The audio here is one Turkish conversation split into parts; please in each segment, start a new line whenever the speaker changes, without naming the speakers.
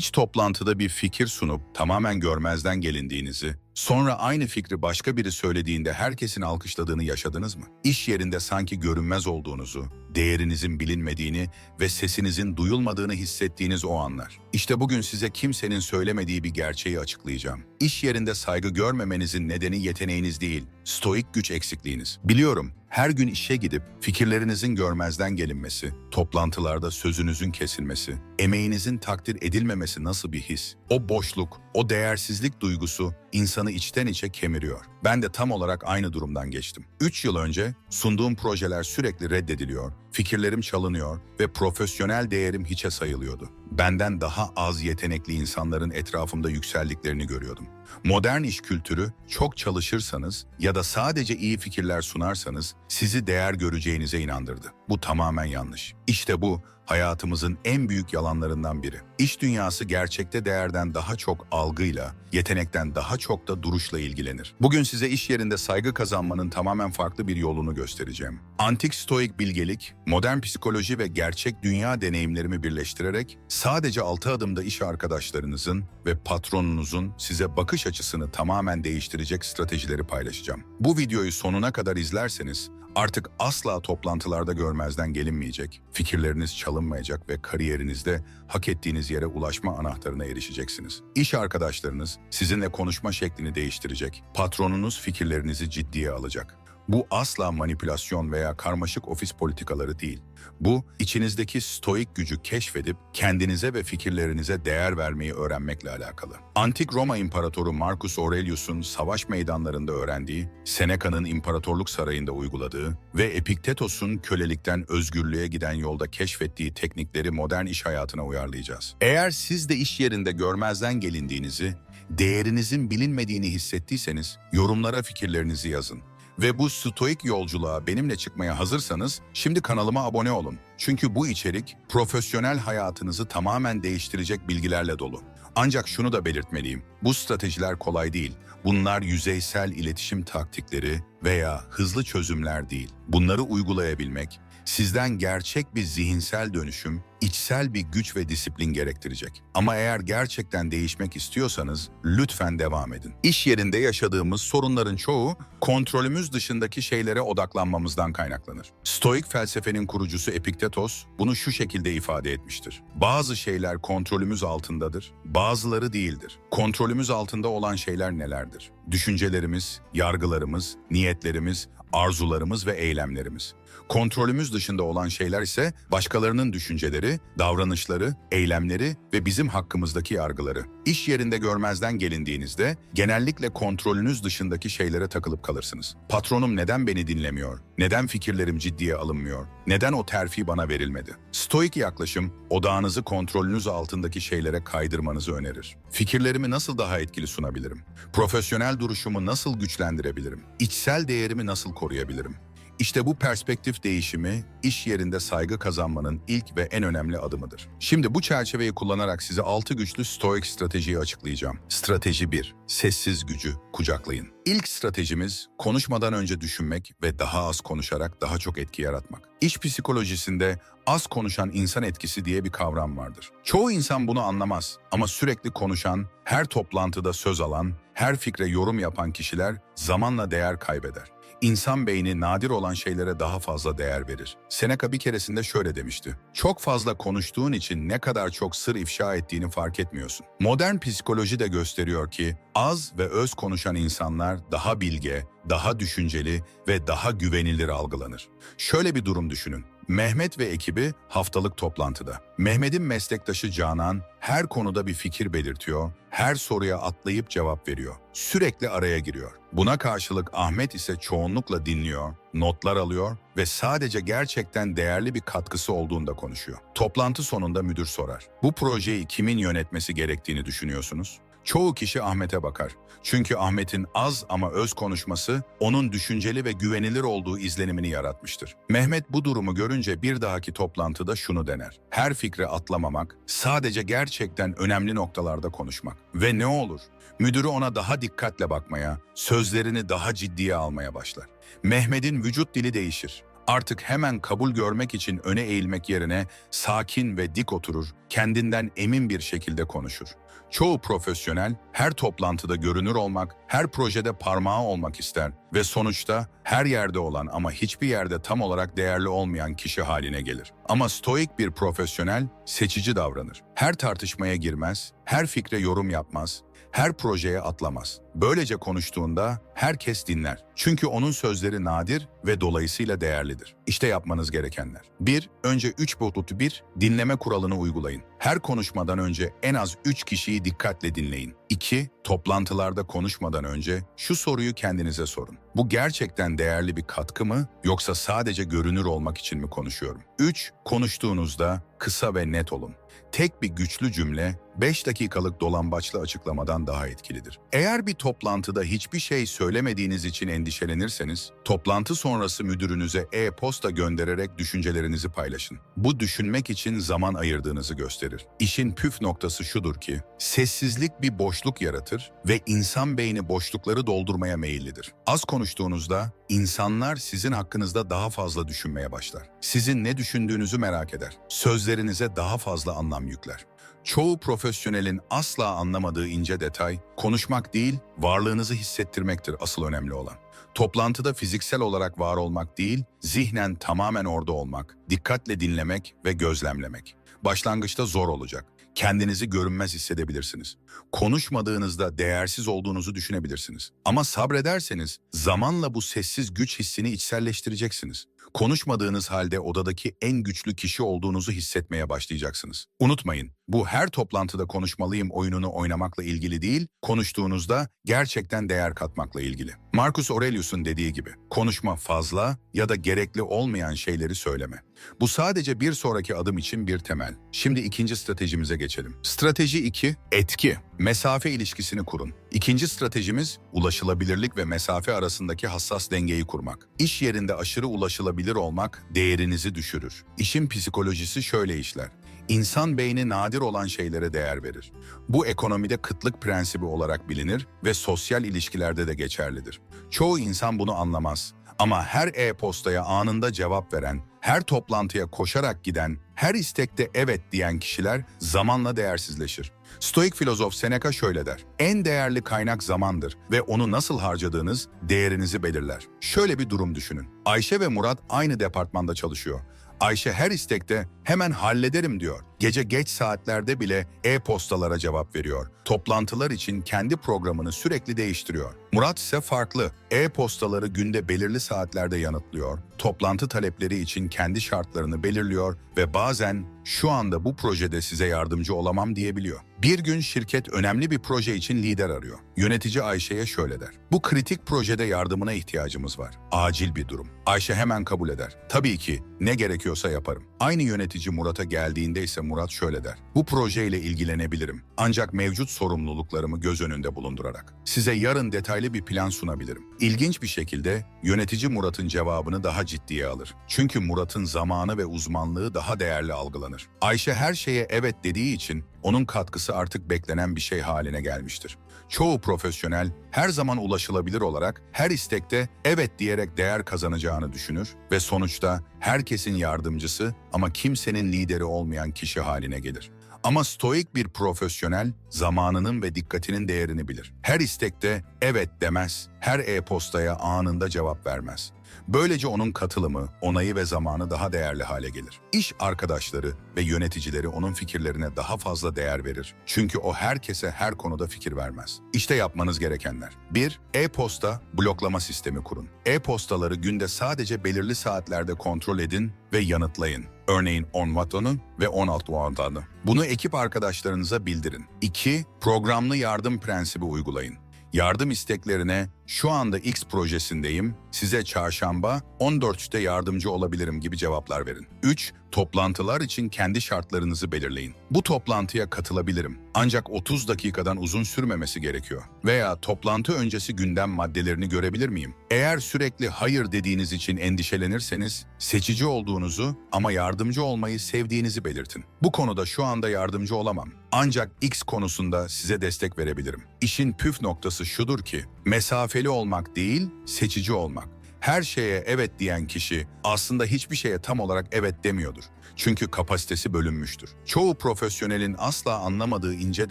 Hiç toplantıda bir fikir sunup tamamen görmezden gelindiğinizi, sonra aynı fikri başka biri söylediğinde herkesin alkışladığını yaşadınız mı? İş yerinde sanki görünmez olduğunuzu, değerinizin bilinmediğini ve sesinizin duyulmadığını hissettiğiniz o anlar. İşte bugün size kimsenin söylemediği bir gerçeği açıklayacağım. İş yerinde saygı görmemenizin nedeni yeteneğiniz değil, stoik güç eksikliğiniz. Biliyorum, her gün işe gidip fikirlerinizin görmezden gelinmesi, toplantılarda sözünüzün kesilmesi, emeğinizin takdir edilmemesi nasıl bir his? O boşluk, o değersizlik duygusu insanı içten içe kemiriyor. Ben de tam olarak aynı durumdan geçtim. 3 yıl önce sunduğum projeler sürekli reddediliyor, fikirlerim çalınıyor ve profesyonel değerim hiçe sayılıyordu. Benden daha az yetenekli insanların etrafımda yükseldiklerini görüyordum. Modern iş kültürü çok çalışırsanız ya da sadece iyi fikirler sunarsanız sizi değer göreceğinize inandırdı. Bu tamamen yanlış. İşte bu hayatımızın en büyük yalanlarından biri. İş dünyası gerçekte değerden daha çok algıyla, yetenekten daha çok da duruşla ilgilenir. Bugün size iş yerinde saygı kazanmanın tamamen farklı bir yolunu göstereceğim. Antik stoik bilgelik, modern psikoloji ve gerçek dünya deneyimlerimi birleştirerek sadece 6 adımda iş arkadaşlarınızın ve patronunuzun size bakış açısını tamamen değiştirecek stratejileri paylaşacağım. Bu videoyu sonuna kadar izlerseniz artık asla toplantılarda görmezden gelinmeyecek, fikirleriniz çalınmayacak ve kariyerinizde hak ettiğiniz yere ulaşma anahtarına erişeceksiniz. İş arkadaşlarınız sizinle konuşma şeklini değiştirecek, patronunuz fikirlerinizi ciddiye alacak. Bu asla manipülasyon veya karmaşık ofis politikaları değil. Bu, içinizdeki stoik gücü keşfedip kendinize ve fikirlerinize değer vermeyi öğrenmekle alakalı. Antik Roma İmparatoru Marcus Aurelius'un savaş meydanlarında öğrendiği, Seneca'nın imparatorluk sarayında uyguladığı ve Epiktetos'un kölelikten özgürlüğe giden yolda keşfettiği teknikleri modern iş hayatına uyarlayacağız. Eğer siz de iş yerinde görmezden gelindiğinizi, değerinizin bilinmediğini hissettiyseniz yorumlara fikirlerinizi yazın. Ve bu stoik yolculuğa benimle çıkmaya hazırsanız şimdi kanalıma abone olun. Çünkü bu içerik profesyonel hayatınızı tamamen değiştirecek bilgilerle dolu. Ancak şunu da belirtmeliyim. Bu stratejiler kolay değil. Bunlar yüzeysel iletişim taktikleri veya hızlı çözümler değil. Bunları uygulayabilmek sizden gerçek bir zihinsel dönüşüm, içsel bir güç ve disiplin gerektirecek. Ama eğer gerçekten değişmek istiyorsanız lütfen devam edin. İş yerinde yaşadığımız sorunların çoğu kontrolümüz dışındaki şeylere odaklanmamızdan kaynaklanır. Stoik felsefenin kurucusu Epiktetos bunu şu şekilde ifade etmiştir. Bazı şeyler kontrolümüz altındadır, bazıları değildir. Kontrolümüz altında olan şeyler nelerdir? Düşüncelerimiz, yargılarımız, niyetlerimiz, arzularımız ve eylemlerimiz. Kontrolümüz dışında olan şeyler ise başkalarının düşünceleri, davranışları, eylemleri ve bizim hakkımızdaki yargıları. İş yerinde görmezden gelindiğinizde genellikle kontrolünüz dışındaki şeylere takılıp kalırsınız. Patronum neden beni dinlemiyor? Neden fikirlerim ciddiye alınmıyor? Neden o terfi bana verilmedi? Stoik yaklaşım, odağınızı kontrolünüz altındaki şeylere kaydırmanızı önerir. Fikirlerimi nasıl daha etkili sunabilirim? Profesyonel duruşumu nasıl güçlendirebilirim? İçsel değerimi nasıl koruyabilirim? İşte bu perspektif değişimi iş yerinde saygı kazanmanın ilk ve en önemli adımıdır. Şimdi bu çerçeveyi kullanarak size 6 güçlü stoik stratejiyi açıklayacağım. Strateji 1. Sessiz gücü kucaklayın. İlk stratejimiz konuşmadan önce düşünmek ve daha az konuşarak daha çok etki yaratmak. İş psikolojisinde az konuşan insan etkisi diye bir kavram vardır. Çoğu insan bunu anlamaz ama sürekli konuşan, her toplantıda söz alan, her fikre yorum yapan kişiler zamanla değer kaybeder. İnsan beyni nadir olan şeylere daha fazla değer verir. Seneca bir keresinde şöyle demişti. Çok fazla konuştuğun için ne kadar çok sır ifşa ettiğini fark etmiyorsun. Modern psikoloji de gösteriyor ki az ve öz konuşan insanlar daha bilge, daha düşünceli ve daha güvenilir algılanır. Şöyle bir durum düşünün. Mehmet ve ekibi haftalık toplantıda. Mehmet'in meslektaşı Canan her konuda bir fikir belirtiyor, her soruya atlayıp cevap veriyor. Sürekli araya giriyor. Buna karşılık Ahmet ise çoğunlukla dinliyor, notlar alıyor ve sadece gerçekten değerli bir katkısı olduğunda konuşuyor. Toplantı sonunda müdür sorar. Bu projeyi kimin yönetmesi gerektiğini düşünüyorsunuz? Çoğu kişi Ahmet'e bakar. Çünkü Ahmet'in az ama öz konuşması onun düşünceli ve güvenilir olduğu izlenimini yaratmıştır. Mehmet bu durumu görünce bir dahaki toplantıda şunu dener. Her fikre atlamamak, sadece gerçekten önemli noktalarda konuşmak. Ve ne olur? Müdürü ona daha dikkatle bakmaya, sözlerini daha ciddiye almaya başlar. Mehmet'in vücut dili değişir. Artık hemen kabul görmek için öne eğilmek yerine sakin ve dik oturur, kendinden emin bir şekilde konuşur. Çoğu profesyonel her toplantıda görünür olmak, her projede parmağı olmak ister ve sonuçta her yerde olan ama hiçbir yerde tam olarak değerli olmayan kişi haline gelir. Ama stoik bir profesyonel seçici davranır. Her tartışmaya girmez, her fikre yorum yapmaz, her projeye atlamaz. Böylece konuştuğunda herkes dinler. Çünkü onun sözleri nadir ve dolayısıyla değerlidir. İşte yapmanız gerekenler. 1. Önce 3 boyutlu bir dinleme kuralını uygulayın. Her konuşmadan önce en az 3 kişiyi dikkatle dinleyin. 2. Toplantılarda konuşmadan önce şu soruyu kendinize sorun. Bu gerçekten değerli bir katkı mı yoksa sadece görünür olmak için mi konuşuyorum? 3. Konuştuğunuzda kısa ve net olun. Tek bir güçlü cümle 5 dakikalık dolambaçlı açıklamadan daha etkilidir. Eğer bir toplantıda hiçbir şey söylemediğiniz için endişelenirseniz, toplantı sonrası müdürünüze e-posta göndererek düşüncelerinizi paylaşın. Bu düşünmek için zaman ayırdığınızı gösterir. İşin püf noktası şudur ki, sessizlik bir boşluk yaratır ve insan beyni boşlukları doldurmaya meyillidir. Az konuştuğunuzda insanlar sizin hakkınızda daha fazla düşünmeye başlar. Sizin ne düşündüğünüzü merak eder. Sözlerinize daha fazla anlam yükler. Çoğu profesyonelin asla anlamadığı ince detay, konuşmak değil, varlığınızı hissettirmektir asıl önemli olan. Toplantıda fiziksel olarak var olmak değil, zihnen tamamen orada olmak, dikkatle dinlemek ve gözlemlemek. Başlangıçta zor olacak. Kendinizi görünmez hissedebilirsiniz. Konuşmadığınızda değersiz olduğunuzu düşünebilirsiniz. Ama sabrederseniz zamanla bu sessiz güç hissini içselleştireceksiniz. Konuşmadığınız halde odadaki en güçlü kişi olduğunuzu hissetmeye başlayacaksınız. Unutmayın, bu her toplantıda konuşmalıyım oyununu oynamakla ilgili değil, konuştuğunuzda gerçekten değer katmakla ilgili. Marcus Aurelius'un dediği gibi, konuşma fazla ya da gerekli olmayan şeyleri söyleme. Bu sadece bir sonraki adım için bir temel. Şimdi ikinci stratejimize geçelim. Strateji 2, etki. Mesafe ilişkisini kurun. İkinci stratejimiz, ulaşılabilirlik ve mesafe arasındaki hassas dengeyi kurmak. İş yerinde aşırı ulaşılabilir olmak değerinizi düşürür. İşin psikolojisi şöyle işler. İnsan beyni nadir olan şeylere değer verir. Bu ekonomide kıtlık prensibi olarak bilinir ve sosyal ilişkilerde de geçerlidir. Çoğu insan bunu anlamaz. Ama her e-postaya anında cevap veren, her toplantıya koşarak giden, her istekte evet diyen kişiler zamanla değersizleşir. Stoik filozof Seneca şöyle der. En değerli kaynak zamandır ve onu nasıl harcadığınız değerinizi belirler. Şöyle bir durum düşünün. Ayşe ve Murat aynı departmanda çalışıyor. Ayşe her istekte hemen hallederim diyor. Gece geç saatlerde bile e-postalara cevap veriyor. Toplantılar için kendi programını sürekli değiştiriyor. Murat ise farklı. E-postaları günde belirli saatlerde yanıtlıyor. Toplantı talepleri için kendi şartlarını belirliyor ve bazen şu anda bu projede size yardımcı olamam diyebiliyor. Bir gün şirket önemli bir proje için lider arıyor. Yönetici Ayşe'ye şöyle der. Bu kritik projede yardımına ihtiyacımız var. Acil bir durum. Ayşe hemen kabul eder. Tabii ki ne gerekiyorsa yaparım. Aynı yönetici Murat'a geldiğinde ise Murat şöyle der. Bu projeyle ilgilenebilirim. Ancak mevcut sorumluluklarımı göz önünde bulundurarak. Size yarın detaylı bir plan sunabilirim. İlginç bir şekilde yönetici Murat'ın cevabını daha ciddiye alır. Çünkü Murat'ın zamanı ve uzmanlığı daha değerli algılanır. Ayşe her şeye evet dediği için onun katkısı artık beklenen bir şey haline gelmiştir. Çoğu profesyonel her zaman ulaşılabilir olarak her istekte evet diyerek değer kazanacağını düşünür ve sonuçta herkesin yardımcısı ama kimsenin lideri olmayan kişi haline gelir. Ama stoik bir profesyonel zamanının ve dikkatinin değerini bilir. Her istekte evet demez, her e-postaya anında cevap vermez. Böylece onun katılımı, onayı ve zamanı daha değerli hale gelir. İş arkadaşları ve yöneticileri onun fikirlerine daha fazla değer verir. Çünkü o herkese her konuda fikir vermez. İşte yapmanız gerekenler. 1. E-posta bloklama sistemi kurun. E-postaları günde sadece belirli saatlerde kontrol edin ve yanıtlayın. Örneğin 10 Watt'ını ve 16 Watt'ını. Bunu ekip arkadaşlarınıza bildirin. 2. Programlı yardım prensibi uygulayın. Yardım isteklerine şu anda X projesindeyim, size çarşamba 14'te yardımcı olabilirim gibi cevaplar verin. 3. Toplantılar için kendi şartlarınızı belirleyin. Bu toplantıya katılabilirim. Ancak 30 dakikadan uzun sürmemesi gerekiyor. Veya toplantı öncesi gündem maddelerini görebilir miyim? Eğer sürekli hayır dediğiniz için endişelenirseniz, seçici olduğunuzu ama yardımcı olmayı sevdiğinizi belirtin. Bu konuda şu anda yardımcı olamam. Ancak X konusunda size destek verebilirim. İşin püf noktası şudur ki, mesafeli olmak değil, seçici olmak. Her şeye evet diyen kişi aslında hiçbir şeye tam olarak evet demiyordur. Çünkü kapasitesi bölünmüştür. Çoğu profesyonelin asla anlamadığı ince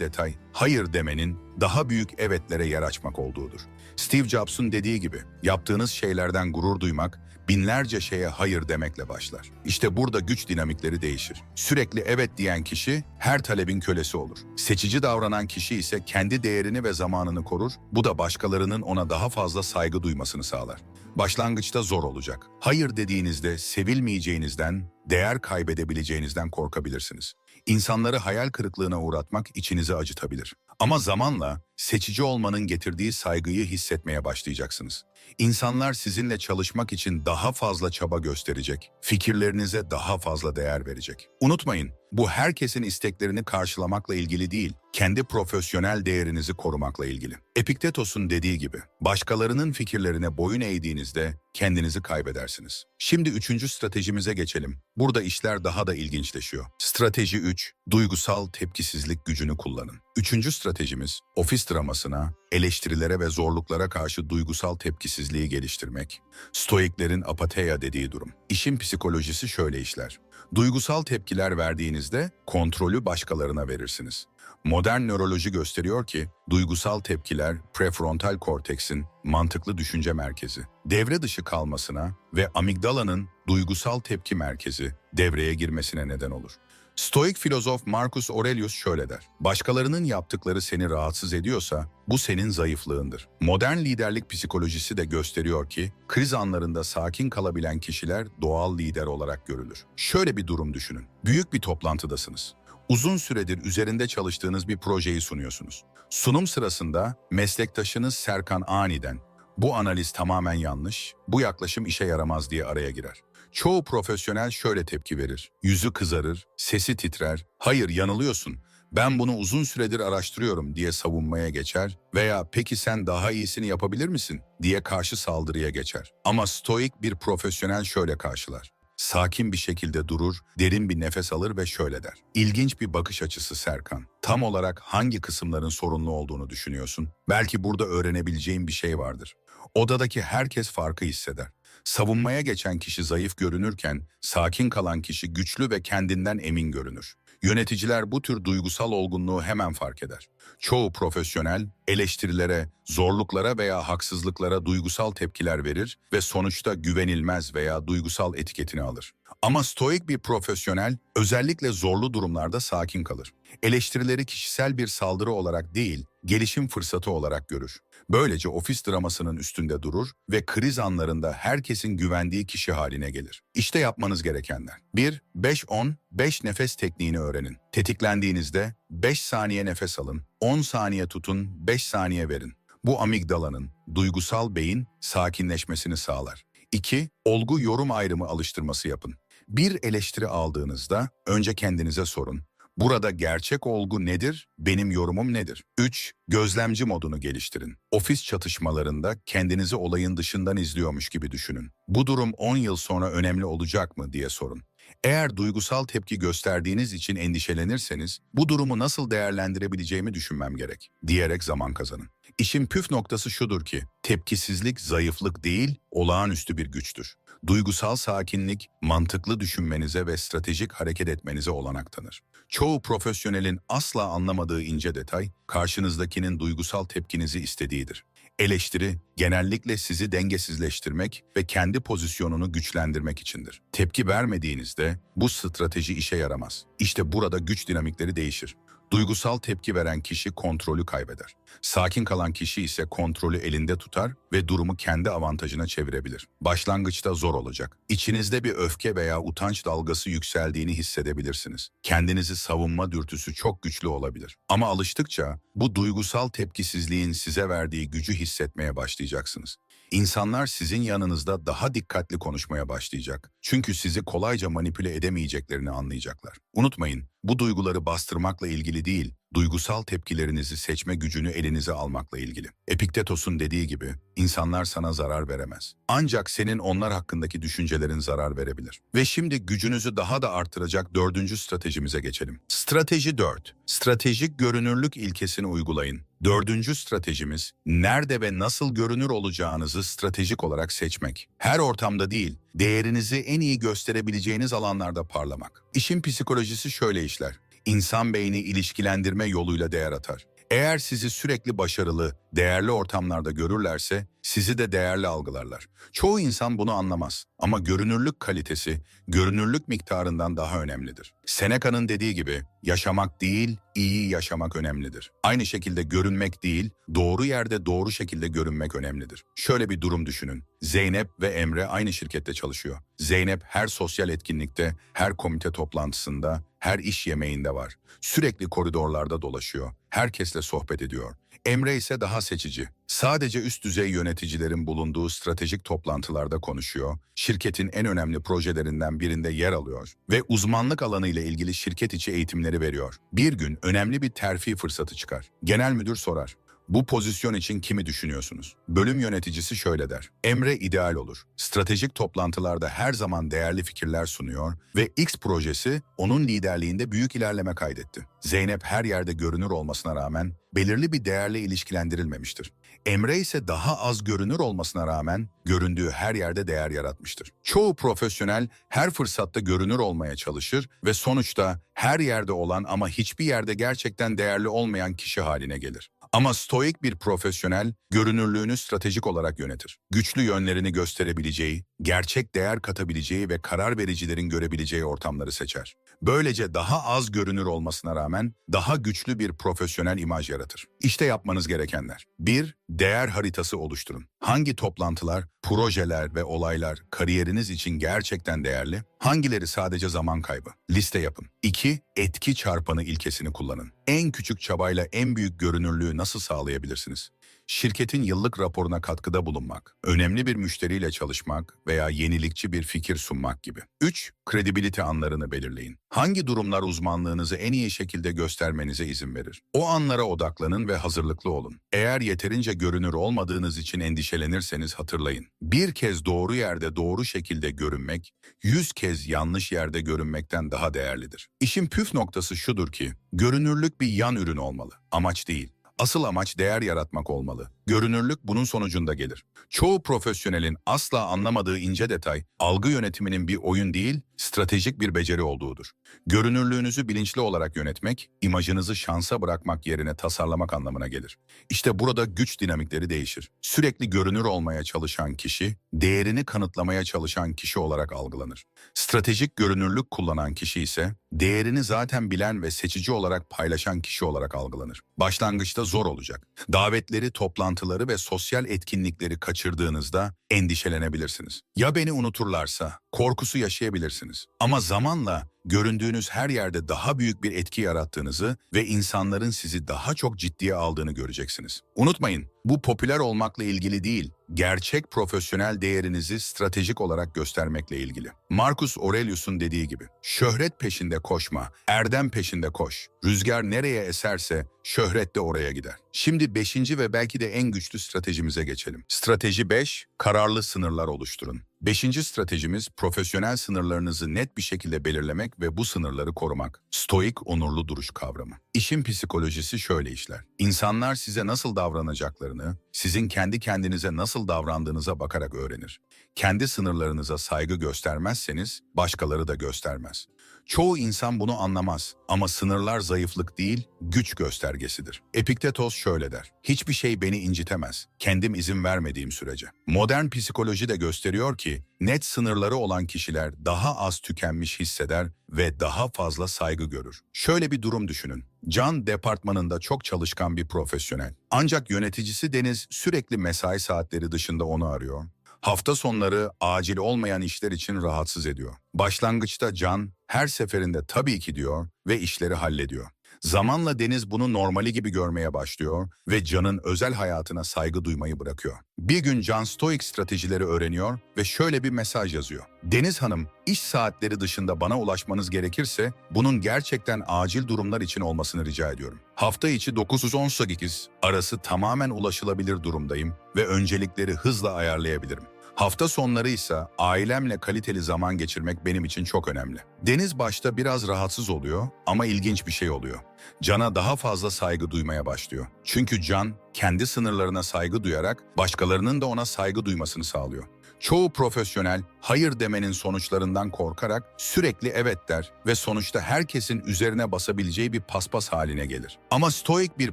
detay, hayır demenin daha büyük evetlere yer açmak olduğudur. Steve Jobs'un dediği gibi, yaptığınız şeylerden gurur duymak, binlerce şeye hayır demekle başlar. İşte burada güç dinamikleri değişir. Sürekli evet diyen kişi her talebin kölesi olur. Seçici davranan kişi ise kendi değerini ve zamanını korur, bu da başkalarının ona daha fazla saygı duymasını sağlar. Başlangıçta zor olacak. Hayır dediğinizde sevilmeyeceğinizden, değer kaybedebileceğinizden korkabilirsiniz. İnsanları hayal kırıklığına uğratmak içinizi acıtabilir. Ama zamanla seçici olmanın getirdiği saygıyı hissetmeye başlayacaksınız. İnsanlar sizinle çalışmak için daha fazla çaba gösterecek, fikirlerinize daha fazla değer verecek. Unutmayın, bu herkesin isteklerini karşılamakla ilgili değil, kendi profesyonel değerinizi korumakla ilgili. Epiktetos'un dediği gibi, başkalarının fikirlerine boyun eğdiğinizde kendinizi kaybedersiniz. Şimdi üçüncü stratejimize geçelim. Burada işler daha da ilginçleşiyor. Strateji 3, duygusal tepkisizlik gücünü kullanın. Üçüncü stratejimiz, ofis dramasına, eleştirilere ve zorluklara karşı duygusal tepkisizliği geliştirmek. Stoiklerin apatheia dediği durum. İşin psikolojisi şöyle işler. Duygusal tepkiler verdiğinizde kontrolü başkalarına verirsiniz. Modern nöroloji gösteriyor ki duygusal tepkiler prefrontal korteksin mantıklı düşünce merkezi devre dışı kalmasına ve amigdalanın duygusal tepki merkezi devreye girmesine neden olur. Stoik filozof Marcus Aurelius şöyle der. Başkalarının yaptıkları seni rahatsız ediyorsa bu senin zayıflığındır. Modern liderlik psikolojisi de gösteriyor ki kriz anlarında sakin kalabilen kişiler doğal lider olarak görülür. Şöyle bir durum düşünün. Büyük bir toplantıdasınız. Uzun süredir üzerinde çalıştığınız bir projeyi sunuyorsunuz. Sunum sırasında meslektaşınız Serkan aniden bu analiz tamamen yanlış, bu yaklaşım işe yaramaz diye araya girer. Çoğu profesyonel şöyle tepki verir. Yüzü kızarır, sesi titrer. Hayır yanılıyorsun. Ben bunu uzun süredir araştırıyorum diye savunmaya geçer veya peki sen daha iyisini yapabilir misin diye karşı saldırıya geçer. Ama stoik bir profesyonel şöyle karşılar. Sakin bir şekilde durur, derin bir nefes alır ve şöyle der. İlginç bir bakış açısı Serkan. Tam olarak hangi kısımların sorunlu olduğunu düşünüyorsun? Belki burada öğrenebileceğin bir şey vardır. Odadaki herkes farkı hisseder. Savunmaya geçen kişi zayıf görünürken sakin kalan kişi güçlü ve kendinden emin görünür. Yöneticiler bu tür duygusal olgunluğu hemen fark eder. Çoğu profesyonel eleştirilere, zorluklara veya haksızlıklara duygusal tepkiler verir ve sonuçta güvenilmez veya duygusal etiketini alır. Ama stoik bir profesyonel özellikle zorlu durumlarda sakin kalır. Eleştirileri kişisel bir saldırı olarak değil, gelişim fırsatı olarak görür. Böylece ofis dramasının üstünde durur ve kriz anlarında herkesin güvendiği kişi haline gelir. İşte yapmanız gerekenler. 1. 5-10, 5 nefes tekniğini öğrenin. Tetiklendiğinizde 5 saniye nefes alın, 10 saniye tutun, 5 saniye verin. Bu amigdalanın, duygusal beyin sakinleşmesini sağlar. 2. Olgu yorum ayrımı alıştırması yapın. Bir eleştiri aldığınızda önce kendinize sorun. Burada gerçek olgu nedir, benim yorumum nedir? 3. Gözlemci modunu geliştirin. Ofis çatışmalarında kendinizi olayın dışından izliyormuş gibi düşünün. Bu durum 10 yıl sonra önemli olacak mı diye sorun. Eğer duygusal tepki gösterdiğiniz için endişelenirseniz, bu durumu nasıl değerlendirebileceğimi düşünmem gerek, diyerek zaman kazanın. İşin püf noktası şudur ki, tepkisizlik zayıflık değil, olağanüstü bir güçtür. Duygusal sakinlik, mantıklı düşünmenize ve stratejik hareket etmenize olanak tanır. Çoğu profesyonelin asla anlamadığı ince detay, karşınızdakinin duygusal tepkinizi istediğidir. Eleştiri, genellikle sizi dengesizleştirmek ve kendi pozisyonunu güçlendirmek içindir. Tepki vermediğinizde bu strateji işe yaramaz. İşte burada güç dinamikleri değişir. Duygusal tepki veren kişi kontrolü kaybeder. Sakin kalan kişi ise kontrolü elinde tutar ve durumu kendi avantajına çevirebilir. Başlangıçta zor olacak. İçinizde bir öfke veya utanç dalgası yükseldiğini hissedebilirsiniz. Kendinizi savunma dürtüsü çok güçlü olabilir. Ama alıştıkça bu duygusal tepkisizliğin size verdiği gücü hissetmeye başlayacaksınız. İnsanlar sizin yanınızda daha dikkatli konuşmaya başlayacak. Çünkü sizi kolayca manipüle edemeyeceklerini anlayacaklar. Unutmayın, bu duyguları bastırmakla ilgili değil, duygusal tepkilerinizi seçme gücünü elinize almakla ilgili. Epiktetos'un dediği gibi, insanlar sana zarar veremez. Ancak senin onlar hakkındaki düşüncelerin zarar verebilir. Ve şimdi gücünüzü daha da artıracak dördüncü stratejimize geçelim. Strateji 4. Stratejik görünürlük ilkesini uygulayın. Dördüncü stratejimiz, nerede ve nasıl görünür olacağınızı stratejik olarak seçmek. Her ortamda değil, değerinizi en iyi gösterebileceğiniz alanlarda parlamak. İşin psikolojisi şöyle işler. İnsan beyni ilişkilendirme yoluyla değer atar. Eğer sizi sürekli başarılı, değerli ortamlarda görürlerse sizi de değerli algılarlar. Çoğu insan bunu anlamaz ama görünürlük kalitesi görünürlük miktarından daha önemlidir. Seneca'nın dediği gibi yaşamak değil, iyi yaşamak önemlidir. Aynı şekilde görünmek değil, doğru yerde doğru şekilde görünmek önemlidir. Şöyle bir durum düşünün. Zeynep ve Emre aynı şirkette çalışıyor. Zeynep her sosyal etkinlikte, her komite toplantısında, her iş yemeğinde var. Sürekli koridorlarda dolaşıyor. Herkesle sohbet ediyor. Emre ise daha seçici. Sadece üst düzey yöneticilerin bulunduğu stratejik toplantılarda konuşuyor, şirketin en önemli projelerinden birinde yer alıyor ve uzmanlık alanı ile ilgili şirket içi eğitimleri veriyor. Bir gün önemli bir terfi fırsatı çıkar. Genel müdür sorar. Bu pozisyon için kimi düşünüyorsunuz? Bölüm yöneticisi şöyle der. Emre ideal olur. Stratejik toplantılarda her zaman değerli fikirler sunuyor ve X projesi onun liderliğinde büyük ilerleme kaydetti. Zeynep her yerde görünür olmasına rağmen belirli bir değerle ilişkilendirilmemiştir. Emre ise daha az görünür olmasına rağmen göründüğü her yerde değer yaratmıştır. Çoğu profesyonel her fırsatta görünür olmaya çalışır ve sonuçta her yerde olan ama hiçbir yerde gerçekten değerli olmayan kişi haline gelir. Ama stoik bir profesyonel görünürlüğünü stratejik olarak yönetir. Güçlü yönlerini gösterebileceği, gerçek değer katabileceği ve karar vericilerin görebileceği ortamları seçer. Böylece daha az görünür olmasına rağmen daha güçlü bir profesyonel imaj yaratır. İşte yapmanız gerekenler. 1. Değer haritası oluşturun. Hangi toplantılar, projeler ve olaylar kariyeriniz için gerçekten değerli? Hangileri sadece zaman kaybı? Liste yapın. 2. Etki çarpanı ilkesini kullanın. En küçük çabayla en büyük görünürlüğü nasıl sağlayabilirsiniz? Şirketin yıllık raporuna katkıda bulunmak, önemli bir müşteriyle çalışmak veya yenilikçi bir fikir sunmak gibi. 3. Kredibilite anlarını belirleyin. Hangi durumlar uzmanlığınızı en iyi şekilde göstermenize izin verir? O anlara odaklanın ve hazırlıklı olun. Eğer yeterince görünür olmadığınız için endişelenirseniz hatırlayın. Bir kez doğru yerde doğru şekilde görünmek, yüz kez yanlış yerde görünmekten daha değerlidir. İşin püf noktası şudur ki, görünürlük bir yan ürün olmalı, amaç değil. Asıl amaç değer yaratmak olmalı. Görünürlük bunun sonucunda gelir. Çoğu profesyonelin asla anlamadığı ince detay, algı yönetiminin bir oyun değil, stratejik bir beceri olduğudur. Görünürlüğünüzü bilinçli olarak yönetmek, imajınızı şansa bırakmak yerine tasarlamak anlamına gelir. İşte burada güç dinamikleri değişir. Sürekli görünür olmaya çalışan kişi, değerini kanıtlamaya çalışan kişi olarak algılanır. Stratejik görünürlük kullanan kişi ise, değerini zaten bilen ve seçici olarak paylaşan kişi olarak algılanır. Başlangıçta zor olacak. Davetleri, toplantıları ve sosyal etkinlikleri kaçırdığınızda endişelenebilirsiniz. Ya beni unuturlarsa, korkusu yaşayabilirsiniz. Ama zamanla göründüğünüz her yerde daha büyük bir etki yarattığınızı ve insanların sizi daha çok ciddiye aldığını göreceksiniz. Unutmayın, bu popüler olmakla ilgili değil, gerçek profesyonel değerinizi stratejik olarak göstermekle ilgili. Marcus Aurelius'un dediği gibi, şöhret peşinde koşma, erdem peşinde koş. Rüzgar nereye eserse şöhret de oraya gider. Şimdi beşinci ve belki de en güçlü stratejimize geçelim. Strateji 5, kararlı sınırlar oluşturun. Beşinci stratejimiz profesyonel sınırlarınızı net bir şekilde belirlemek ve bu sınırları korumak. Stoik onurlu duruş kavramı. İşin psikolojisi şöyle işler. İnsanlar size nasıl davranacaklarını, sizin kendi kendinize nasıl davrandığınıza bakarak öğrenir. Kendi sınırlarınıza saygı göstermezseniz başkaları da göstermez. Çoğu insan bunu anlamaz ama sınırlar zayıflık değil, güç göstergesidir. Epiktetos şöyle der, hiçbir şey beni incitemez, kendim izin vermediğim sürece. Modern psikoloji de gösteriyor ki, net sınırları olan kişiler daha az tükenmiş hisseder ve daha fazla saygı görür. Şöyle bir durum düşünün. Can departmanında çok çalışkan bir profesyonel. Ancak yöneticisi Deniz sürekli mesai saatleri dışında onu arıyor. Hafta sonları acil olmayan işler için rahatsız ediyor. Başlangıçta Can her seferinde tabii ki diyor ve işleri hallediyor. Zamanla Deniz bunu normali gibi görmeye başlıyor ve Can'ın özel hayatına saygı duymayı bırakıyor. Bir gün Can stoik stratejileri öğreniyor ve şöyle bir mesaj yazıyor. Deniz Hanım, iş saatleri dışında bana ulaşmanız gerekirse bunun gerçekten acil durumlar için olmasını rica ediyorum. Hafta içi 918 arası tamamen ulaşılabilir durumdayım ve öncelikleri hızla ayarlayabilirim. Hafta sonları ise ailemle kaliteli zaman geçirmek benim için çok önemli. Deniz başta biraz rahatsız oluyor ama ilginç bir şey oluyor. Can'a daha fazla saygı duymaya başlıyor. Çünkü Can kendi sınırlarına saygı duyarak başkalarının da ona saygı duymasını sağlıyor. Çoğu profesyonel hayır demenin sonuçlarından korkarak sürekli evet der ve sonuçta herkesin üzerine basabileceği bir paspas haline gelir. Ama stoik bir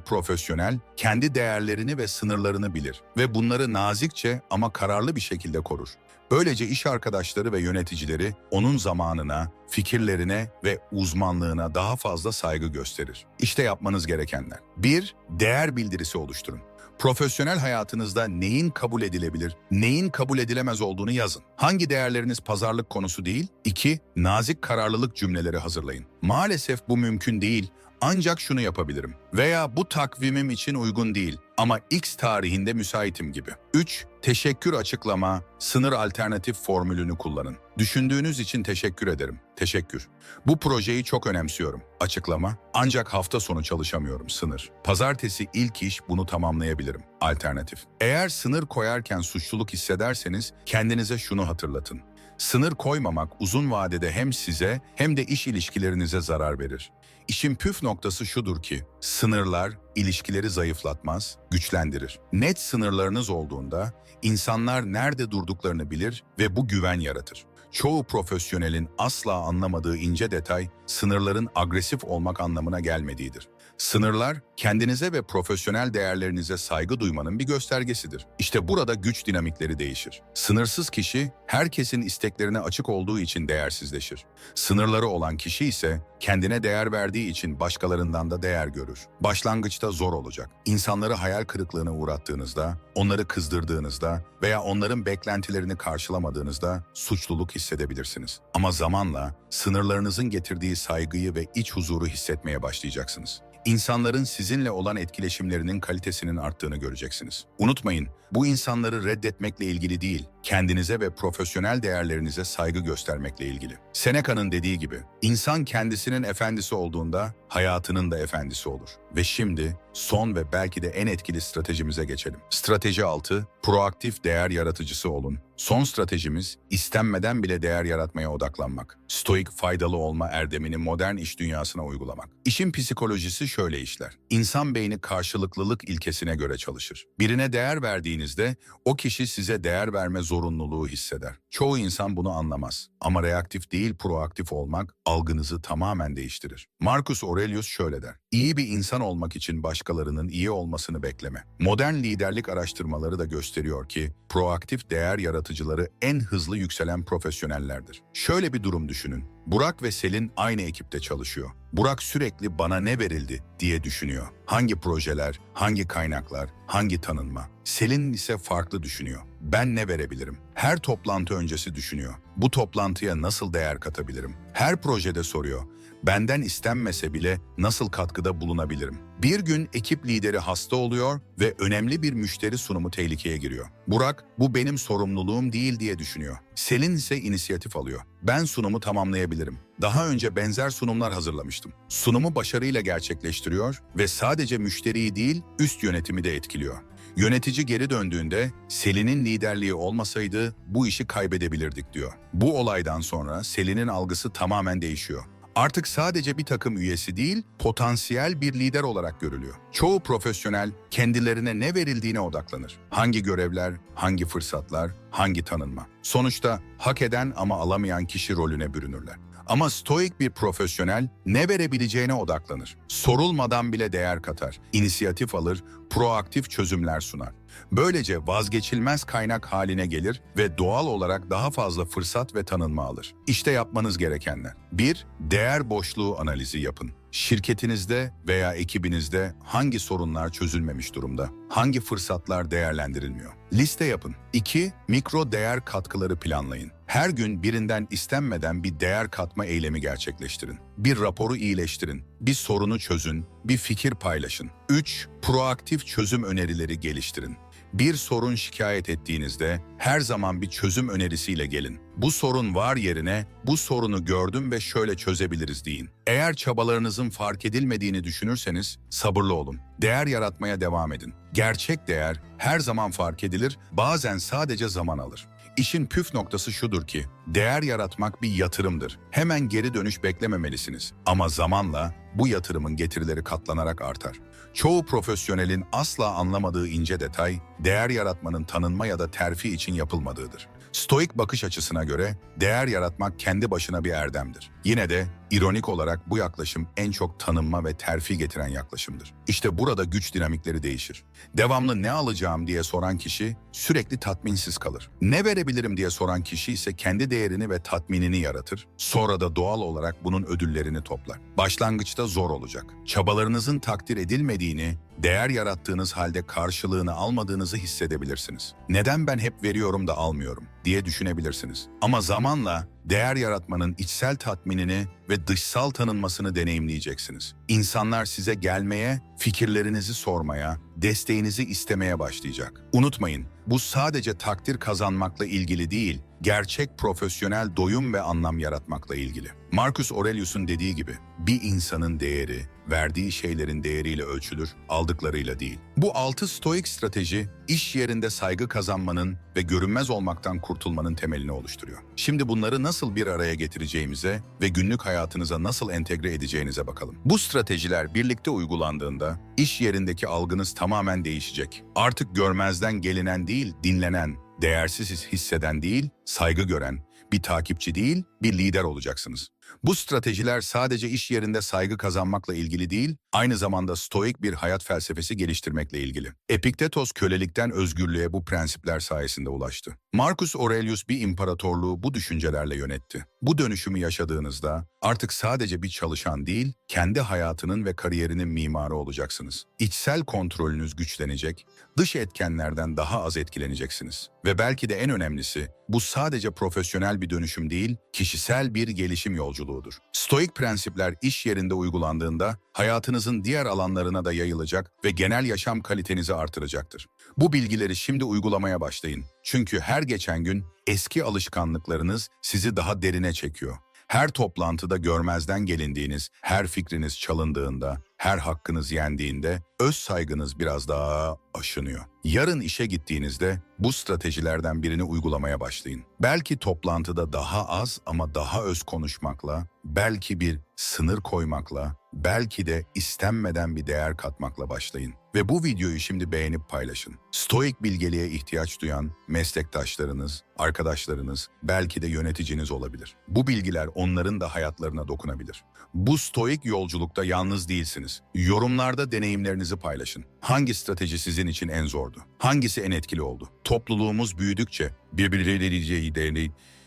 profesyonel kendi değerlerini ve sınırlarını bilir ve bunları nazikçe ama kararlı bir şekilde korur. Böylece iş arkadaşları ve yöneticileri onun zamanına, fikirlerine ve uzmanlığına daha fazla saygı gösterir. İşte yapmanız gerekenler. 1. Değer bildirisi oluşturun. Profesyonel hayatınızda neyin kabul edilebilir, neyin kabul edilemez olduğunu yazın. Hangi değerleriniz pazarlık konusu değil? 2. Nazik kararlılık cümleleri hazırlayın. Maalesef bu mümkün değil ancak şunu yapabilirim. Veya bu takvimim için uygun değil ama X tarihinde müsaitim gibi. 3. Teşekkür açıklama, sınır alternatif formülünü kullanın. Düşündüğünüz için teşekkür ederim. Teşekkür. Bu projeyi çok önemsiyorum. Açıklama. Ancak hafta sonu çalışamıyorum. Sınır. Pazartesi ilk iş bunu tamamlayabilirim. Alternatif. Eğer sınır koyarken suçluluk hissederseniz kendinize şunu hatırlatın. Sınır koymamak uzun vadede hem size hem de iş ilişkilerinize zarar verir. İşin püf noktası şudur ki, sınırlar ilişkileri zayıflatmaz, güçlendirir. Net sınırlarınız olduğunda insanlar nerede durduklarını bilir ve bu güven yaratır. Çoğu profesyonelin asla anlamadığı ince detay, sınırların agresif olmak anlamına gelmediğidir. Sınırlar, kendinize ve profesyonel değerlerinize saygı duymanın bir göstergesidir. İşte burada güç dinamikleri değişir. Sınırsız kişi, herkesin isteklerine açık olduğu için değersizleşir. Sınırları olan kişi ise kendine değer verdiği için başkalarından da değer görür. Başlangıçta zor olacak. İnsanları hayal kırıklığına uğrattığınızda, onları kızdırdığınızda veya onların beklentilerini karşılamadığınızda suçluluk hissedebilirsiniz. Ama zamanla sınırlarınızın getirdiği saygıyı ve iç huzuru hissetmeye başlayacaksınız. İnsanların sizinle olan etkileşimlerinin kalitesinin arttığını göreceksiniz. Unutmayın, bu insanları reddetmekle ilgili değil, kendinize ve profesyonel değerlerinize saygı göstermekle ilgili. Seneca'nın dediği gibi, insan kendisinin efendisi olduğunda hayatının da efendisi olur. Ve şimdi son ve belki de en etkili stratejimize geçelim. Strateji 6, proaktif değer yaratıcısı olun. Son stratejimiz istenmeden bile değer yaratmaya odaklanmak. Stoik faydalı olma erdemini modern iş dünyasına uygulamak. İşin psikolojisi şöyle işler. İnsan beyni karşılıklılık ilkesine göre çalışır. Birine değer verdiğinizde o kişi size değer verme zorunluluğu hisseder. Çoğu insan bunu anlamaz. Ama reaktif değil proaktif olmak algınızı tamamen değiştirir. Marcus Aurelius şöyle der. İyi bir insan olmak için başkalarının iyi olmasını bekleme. Modern liderlik araştırmaları da gösteriyor ki proaktif değer yaratıcıları en hızlı yükselen profesyonellerdir. Şöyle bir durum düşünün. Burak ve Selin aynı ekipte çalışıyor. Burak sürekli bana ne verildi diye düşünüyor. Hangi projeler, hangi kaynaklar, hangi tanınma. Selin ise farklı düşünüyor. Ben ne verebilirim? Her toplantı öncesi düşünüyor. Bu toplantıya nasıl değer katabilirim? Her projede soruyor. Benden istenmese bile nasıl katkıda bulunabilirim? Bir gün ekip lideri hasta oluyor ve önemli bir müşteri sunumu tehlikeye giriyor. Burak, bu benim sorumluluğum değil diye düşünüyor. Selin ise inisiyatif alıyor. Ben sunumu tamamlayabilirim. Daha önce benzer sunumlar hazırlamıştım. Sunumu başarıyla gerçekleştiriyor ve sadece müşteriyi değil, üst yönetimi de etkiliyor. Yönetici geri döndüğünde Selin'in liderliği olmasaydı bu işi kaybedebilirdik diyor. Bu olaydan sonra Selin'in algısı tamamen değişiyor. Artık sadece bir takım üyesi değil, potansiyel bir lider olarak görülüyor. Çoğu profesyonel kendilerine ne verildiğine odaklanır. Hangi görevler, hangi fırsatlar, hangi tanınma. Sonuçta hak eden ama alamayan kişi rolüne bürünürler. Ama stoik bir profesyonel ne verebileceğine odaklanır. Sorulmadan bile değer katar, inisiyatif alır, proaktif çözümler sunar. Böylece vazgeçilmez kaynak haline gelir ve doğal olarak daha fazla fırsat ve tanınma alır. İşte yapmanız gerekenler. 1. Değer boşluğu analizi yapın. Şirketinizde veya ekibinizde hangi sorunlar çözülmemiş durumda? Hangi fırsatlar değerlendirilmiyor? Liste yapın. 2. Mikro değer katkıları planlayın. Her gün birinden istenmeden bir değer katma eylemi gerçekleştirin. Bir raporu iyileştirin, bir sorunu çözün, bir fikir paylaşın. 3. Proaktif çözüm önerileri geliştirin. Bir sorun şikayet ettiğinizde her zaman bir çözüm önerisiyle gelin. Bu sorun var yerine bu sorunu gördüm ve şöyle çözebiliriz deyin. Eğer çabalarınızın fark edilmediğini düşünürseniz sabırlı olun. Değer yaratmaya devam edin. Gerçek değer her zaman fark edilir, bazen sadece zaman alır. İşin püf noktası şudur ki, değer yaratmak bir yatırımdır. Hemen geri dönüş beklememelisiniz. Ama zamanla bu yatırımın getirileri katlanarak artar. Çoğu profesyonelin asla anlamadığı ince detay, değer yaratmanın tanınma ya da terfi için yapılmadığıdır. Stoik bakış açısına göre değer yaratmak kendi başına bir erdemdir. Yine de ironik olarak bu yaklaşım en çok tanınma ve terfi getiren yaklaşımdır. İşte burada güç dinamikleri değişir. Devamlı ne alacağım diye soran kişi sürekli tatminsiz kalır. Ne verebilirim diye soran kişi ise kendi değerini ve tatminini yaratır. Sonra da doğal olarak bunun ödüllerini toplar. Başlangıçta zor olacak. Çabalarınızın takdir edilmediğini, değer yarattığınız halde karşılığını almadığınızı hissedebilirsiniz. Neden ben hep veriyorum da almıyorum diye düşünebilirsiniz. Ama zamanla değer yaratmanın içsel tatminini ve dışsal tanınmasını deneyimleyeceksiniz. İnsanlar size gelmeye, fikirlerinizi sormaya, desteğinizi istemeye başlayacak. Unutmayın, bu sadece takdir kazanmakla ilgili değil, gerçek profesyonel doyum ve anlam yaratmakla ilgili. Marcus Aurelius'un dediği gibi, bir insanın değeri, verdiği şeylerin değeriyle ölçülür, aldıklarıyla değil. Bu altı stoik strateji, iş yerinde saygı kazanmanın ve görünmez olmaktan kurtulmanın temelini oluşturuyor. Şimdi bunları nasıl bir araya getireceğimize ve günlük hayatınıza nasıl entegre edeceğinize bakalım. Bu stratejiler birlikte uygulandığında iş yerindeki algınız tamamen değişecek. Artık görmezden gelinen değil, dinlenen, değersiz hisseden değil, saygı gören, bir takipçi değil, bir lider olacaksınız. Bu stratejiler sadece iş yerinde saygı kazanmakla ilgili değil, aynı zamanda stoik bir hayat felsefesi geliştirmekle ilgili. Epiktetos kölelikten özgürlüğe bu prensipler sayesinde ulaştı. Marcus Aurelius bir imparatorluğu bu düşüncelerle yönetti. Bu dönüşümü yaşadığınızda artık sadece bir çalışan değil, kendi hayatının ve kariyerinin mimarı olacaksınız. İçsel kontrolünüz güçlenecek, dış etkenlerden daha az etkileneceksiniz. Ve belki de en önemlisi, bu sadece profesyonel bir dönüşüm değil, kişisel bir gelişim yolculuğudur. Stoik prensipler iş yerinde uygulandığında hayatınızın diğer alanlarına da yayılacak ve genel yaşam kalitenizi artıracaktır. Bu bilgileri şimdi uygulamaya başlayın. Çünkü her geçen gün eski alışkanlıklarınız sizi daha derine çekiyor. Her toplantıda görmezden gelindiğiniz, her fikriniz çalındığında, her hakkınız yendiğinde öz saygınız biraz daha aşınıyor. Yarın işe gittiğinizde bu stratejilerden birini uygulamaya başlayın. Belki toplantıda daha az ama daha öz konuşmakla, belki bir sınır koymakla, belki de istenmeden bir değer katmakla başlayın. Ve bu videoyu şimdi beğenip paylaşın. Stoik bilgeliğe ihtiyaç duyan meslektaşlarınız, arkadaşlarınız, belki de yöneticiniz olabilir. Bu bilgiler onların da hayatlarına dokunabilir. Bu stoik yolculukta yalnız değilsiniz. Yorumlarda deneyimlerinizi paylaşın. Hangi strateji sizin için en zordu? Hangisi en etkili oldu? Topluluğumuz büyüdükçe, birbirleriyle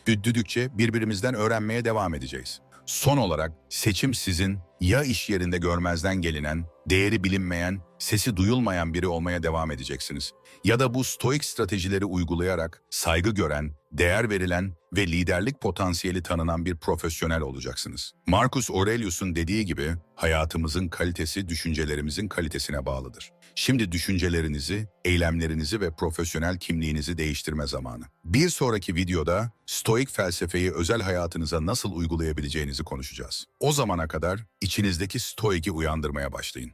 büyüdükçe birbirimizden öğrenmeye devam edeceğiz. Son olarak seçim sizin ya iş yerinde görmezden gelinen, değeri bilinmeyen, sesi duyulmayan biri olmaya devam edeceksiniz. Ya da bu stoik stratejileri uygulayarak saygı gören, değer verilen ve liderlik potansiyeli tanınan bir profesyonel olacaksınız. Marcus Aurelius'un dediği gibi hayatımızın kalitesi düşüncelerimizin kalitesine bağlıdır. Şimdi düşüncelerinizi, eylemlerinizi ve profesyonel kimliğinizi değiştirme zamanı. Bir sonraki videoda stoik felsefeyi özel hayatınıza nasıl uygulayabileceğinizi konuşacağız. O zamana kadar içinizdeki stoiki uyandırmaya başlayın.